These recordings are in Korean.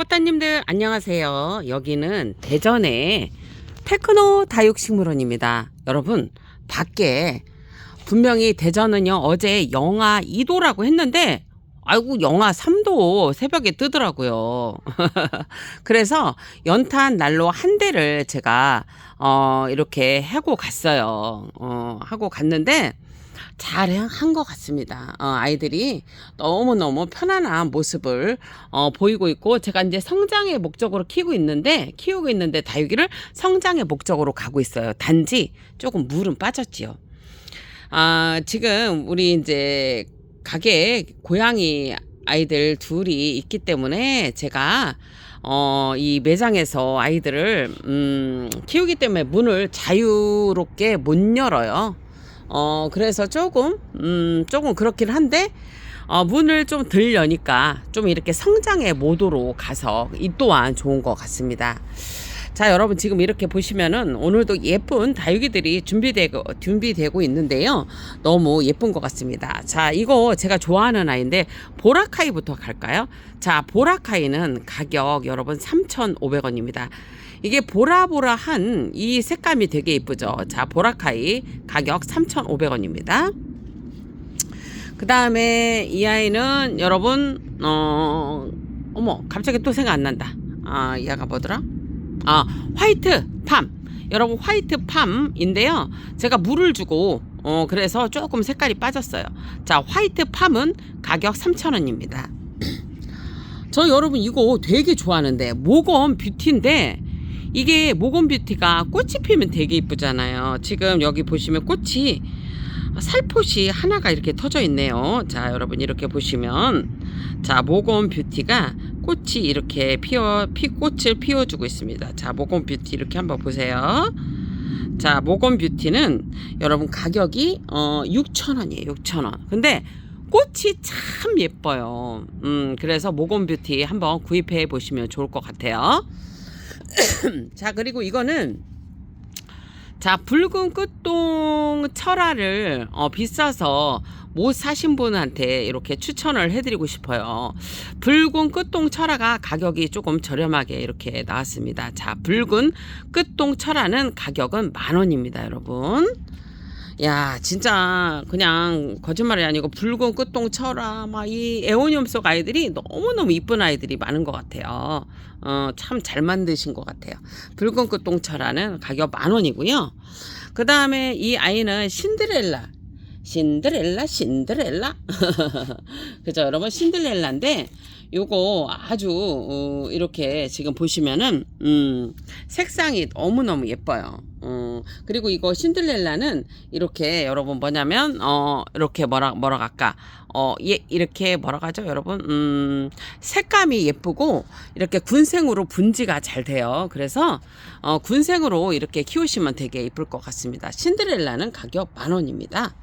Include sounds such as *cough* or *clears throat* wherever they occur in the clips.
꽃다님들 안녕하세요. 여기는 대전의 테크노 다육식물원입니다. 여러분 밖에 분명히 대전은요 어제 영하 2도라고 했는데 아이고 영하 3도 새벽에 뜨더라고요. *laughs* 그래서 연탄 난로 한 대를 제가 어 이렇게 하고 갔어요. 어 하고 갔는데 잘 한 것 같습니다. 어, 아이들이 너무너무 편안한 모습을 어, 보이고 있고 제가 이제 성장의 목적으로 키우고 있는데 키우고 있는데 다육이를 성장의 목적으로 가고 있어요. 단지 조금 물은 빠졌지요. 아, 지금 우리 이제 가게에 고양이 아이들 둘이 있기 때문에 제가 어, 이 매장에서 아이들을 음, 키우기 때문에 문을 자유롭게 못 열어요. 어, 그래서 조금, 음, 조금 그렇긴 한데, 어, 문을 좀 덜 여니까 좀 이렇게 성장의 모드로 가서 이 또한 좋은 것 같습니다. 자, 여러분 지금 이렇게 보시면은 오늘도 예쁜 다육이들이 준비되고, 준비되고 있는데요. 너무 예쁜 것 같습니다. 자, 이거 제가 좋아하는 아이인데, 보라카이부터 갈까요? 자, 보라카이는 가격 여러분 3,500원입니다. 이게 보라보라한 이 색감이 되게 이쁘죠. 자, 보라카이 가격 3,500원입니다. 그 다음에 이 아이는 여러분, 어, 어머, 갑자기 또 생각 안 난다. 아, 얘가 뭐더라? 아, 화이트 팜. 여러분, 화이트 팜인데요. 제가 물을 주고, 어, 그래서 조금 색깔이 빠졌어요. 자, 화이트 팜은 가격 3,000원입니다. *clears throat* 저 여러분 이거 되게 좋아하는데, 모건 뷰티인데, 이게 모건 뷰티가 꽃이 피면 되게 이쁘잖아요. 지금 여기 보시면 꽃이 살포시 하나가 이렇게 터져 있네요. 자, 여러분 이렇게 보시면 자, 모건 뷰티가 꽃이 이렇게 피어 피 꽃을 피워 주고 있습니다. 자, 모건 뷰티 이렇게 한번 보세요. 자, 모건 뷰티는 여러분 가격이 어 6,000원이에요. 6,000원. 근데 꽃이 참 예뻐요. 음, 그래서 모건 뷰티 한번 구입해 보시면 좋을 것 같아요. *coughs* 자 그리고 이거는 자 붉은 끝동 철화를 어, 비싸서 못 사신 분한테 이렇게 추천을 해드리고 싶어요. 붉은 끝동 철화가 가격이 조금 저렴하게 이렇게 나왔습니다. 자 붉은 끝동 철화는 가격은 만 원입니다, 여러분. 야 진짜 그냥 거짓말이 아니고 붉은 끝동 철화 막이 에오니움 속 아이들이 너무너무 이쁜 아이들이 많은 것 같아요. 어, 참 잘 만드신 것 같아요. 붉은 끝동 철화는 가격 만 원이고요. 그 다음에 이 아이는 신데렐라. 신데렐라 신데렐라. *laughs* 그죠? 여러분 신데렐라인데 요거 아주 어, 이렇게 지금 보시면은 음, 색상이 너무너무 예뻐요. 어, 그리고 이거 신들렐라는 이렇게 여러분 뭐냐면 어 이렇게 뭐라 뭐라 할까 어 예, 이렇게 뭐라 하죠 여러분 음 색감이 예쁘고 이렇게 군생으로 분지가 잘 돼요. 그래서 어 군생으로 이렇게 키우시면 되게 예쁠 것 같습니다. 신데렐라는 가격 만 원입니다.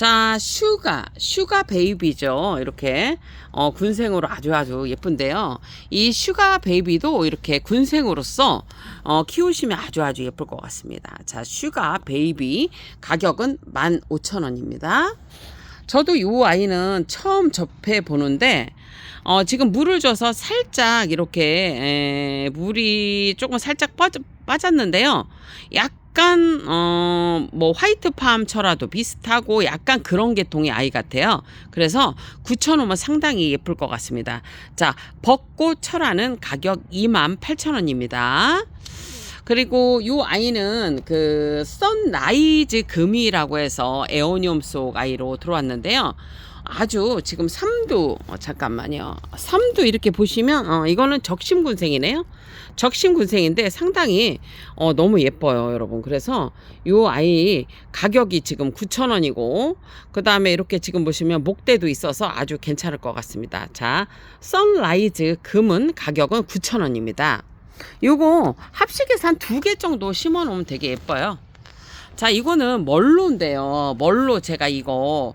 자, 슈가, 슈가 베이비죠. 이렇게, 어, 군생으로 아주 아주 예쁜데요. 이 슈가 베이비도 이렇게 군생으로서, 어, 키우시면 아주 아주 예쁠 것 같습니다. 자, 슈가 베이비 가격은 15,000원입니다. 저도 이 아이는 처음 접해 보는데, 어, 지금 물을 줘서 살짝 이렇게, 에, 물이 조금 살짝 빠져, 빠졌는데요. 약 간 어 뭐 화이트 팜 철화도 비슷하고 약간 그런 계통의 아이 같아요. 그래서 9,000원은 상당히 예쁠 것 같습니다. 자, 벚꽃 철화는 가격 28,000원입니다. 그리고 요 아이는 그 선라이즈 금이라고 해서 에오니움 속 아이로 들어왔는데요. 아주 지금 3두 어, 잠깐만요. 3두 이렇게 보시면 어, 이거는 적심군생이네요. 적심군생인데 상당히 어, 너무 예뻐요, 여러분. 그래서 요 아이 가격이 지금 9,000원이고 그다음에 이렇게 지금 보시면 목대도 있어서 아주 괜찮을 것 같습니다. 자, 선라이즈 금은 가격은 9,000원입니다. 요거 합식에서 한 두 개 정도 심어 놓으면 되게 예뻐요. 자, 이거는 멀로인데요. 멀로 제가 이거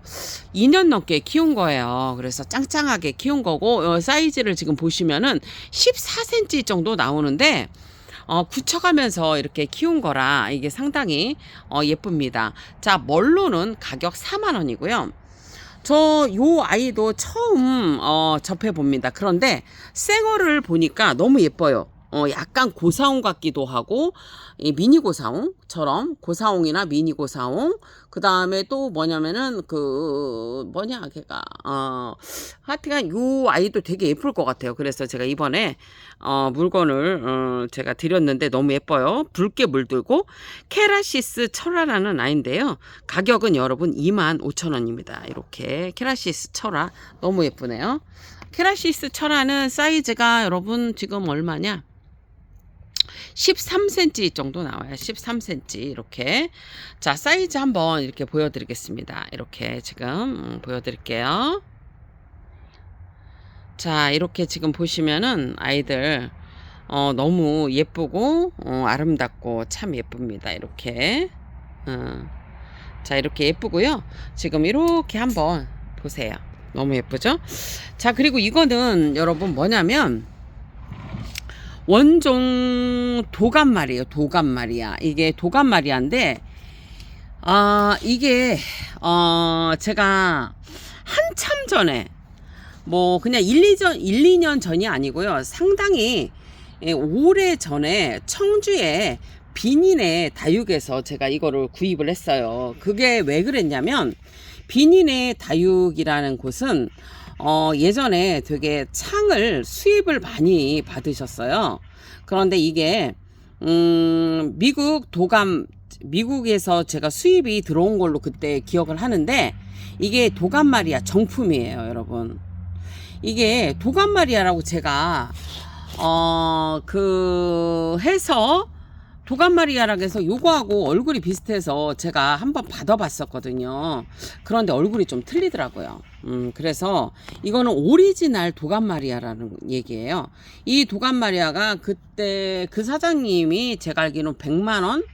2년 넘게 키운 거예요. 그래서 짱짱하게 키운 거고, 어, 사이즈를 지금 보시면은 14cm 정도 나오는데, 어, 굳혀가면서 이렇게 키운 거라 이게 상당히 어, 예쁩니다. 자, 멀로는 가격 4만원이고요. 저 요 아이도 처음 어, 접해 봅니다. 그런데 생얼을 보니까 너무 예뻐요. 어, 약간 고사홍 같기도 하고 이 미니 고사홍처럼 고사홍이나 미니 고사홍 그 다음에 또 뭐냐면은 그 뭐냐 걔가 어 하여튼간 요 아이도 되게 예쁠 것 같아요. 그래서 제가 이번에 어 물건을 어 제가 드렸는데 너무 예뻐요. 붉게 물들고 케라시스 철화라는 아이인데요. 가격은 여러분 2만 5천 원입니다. 이렇게 케라시스 철화 너무 예쁘네요. 케라시스 철화는 사이즈가 여러분 지금 얼마냐? 13cm 정도 나와요. 13cm 이렇게 자 사이즈 한번 이렇게 보여드리겠습니다. 이렇게 지금 음, 보여드릴게요. 자 이렇게 지금 보시면은 아이들 어, 너무 예쁘고 어, 아름답고 참 예쁩니다. 이렇게 어. 자 이렇게 예쁘고요. 지금 이렇게 한번 보세요. 너무 예쁘죠? 자 그리고 이거는 여러분 뭐냐면 원종 도감 말이에요. 도감 말이야. 이게 도감 말이야인데 아 이게 어 제가 한참 전에 뭐 그냥 1, 2전 1, 2년 전이 아니고요. 상당히 예, 오래 전에 청주에 비닌의 다육에서 제가 이거를 구입을 했어요. 그게 왜 그랬냐면 비닌의 다육이라는 곳은 어, 예전에 되게 창을 수입을 많이 받으셨어요. 그런데 이게 음, 미국 도감 미국에서 제가 수입이 들어온 걸로 그때 기억을 하는데 이게 도감마리아 정품이에요, 여러분. 이게 도감마리아라고 제가 어, 그 해서 도감마리아라고 해서 요거하고 얼굴이 비슷해서 제가 한번 받아봤었거든요. 그런데 얼굴이 좀 틀리더라고요. 음, 그래서 이거는 오리지널 도감마리아라는 얘기예요. 이 도감마리아가 그때 그 사장님이 제가 알기로는 100만원?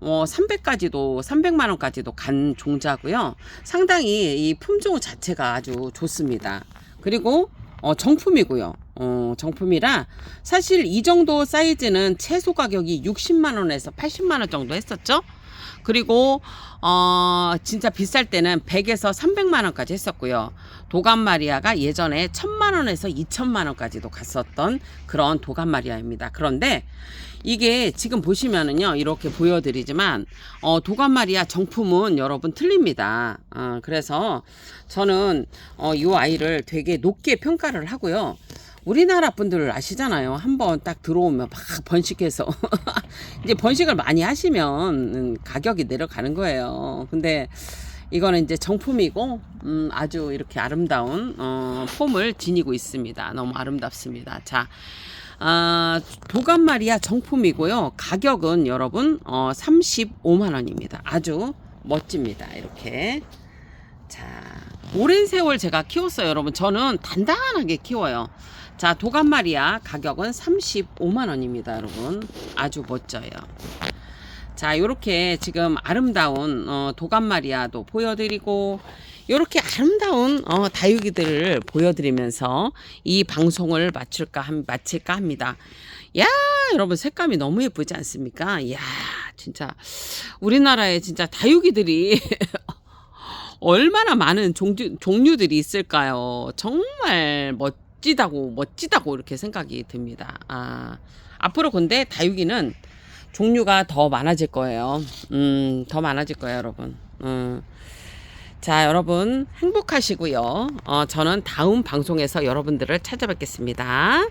어, 300까지도, 300만원까지도 간 종자고요. 상당히 이 품종 자체가 아주 좋습니다. 그리고 어, 정품이고요. 어, 정품이라 사실 이 정도 사이즈는 최소 가격이 60만 원에서 80만 원 정도 했었죠. 그리고 어, 진짜 비쌀 때는 100에서 300만 원까지 했었고요. 도감 마리아가 예전에 1000만 원에서 2000만 원까지도 갔었던 그런 도감 마리아입니다. 그런데 이게 지금 보시면은요 이렇게 보여드리지만 어, 도감 마리아 정품은 여러분 틀립니다. 어, 그래서 저는 어, 이 아이를 되게 높게 평가를 하고요. 우리나라 분들 아시잖아요. 한번 딱 들어오면 막 번식해서 *laughs* 이제 번식을 많이 하시면 음, 가격이 내려가는 거예요. 근데 이거는 이제 정품이고 음, 아주 이렇게 아름다운 어, 폼을 지니고 있습니다. 너무 아름답습니다. 자. 아, 도감마리아 정품이고요. 가격은 여러분 어, 35만 원입니다. 아주 멋집니다. 이렇게. 자, 오랜 세월 제가 키웠어요, 여러분. 저는 단단하게 키워요. 자, 도감마리아 가격은 35만 원입니다, 여러분. 아주 멋져요. 자, 요렇게 지금 아름다운 어, 도감마리아도 보여드리고 요렇게 아름다운 어, 다육이들을 보여드리면서 이 방송을 마칠까, 함- 마칠까 합니다. 야, 여러분 색감이 너무 예쁘지 않습니까? 야, 진짜 우리나라에 진짜 다육이들이 *laughs* 얼마나 많은 종류, 종류들이 있을까요? 정말 멋지다고, 멋지다고 이렇게 생각이 듭니다. 아, 앞으로 근데 다육이는 종류가 더 많아질 거예요. 음, 더 많아질 거예요, 여러분. 음. 자, 여러분, 행복하시고요. 어, 저는 다음 방송에서 여러분들을 찾아뵙겠습니다.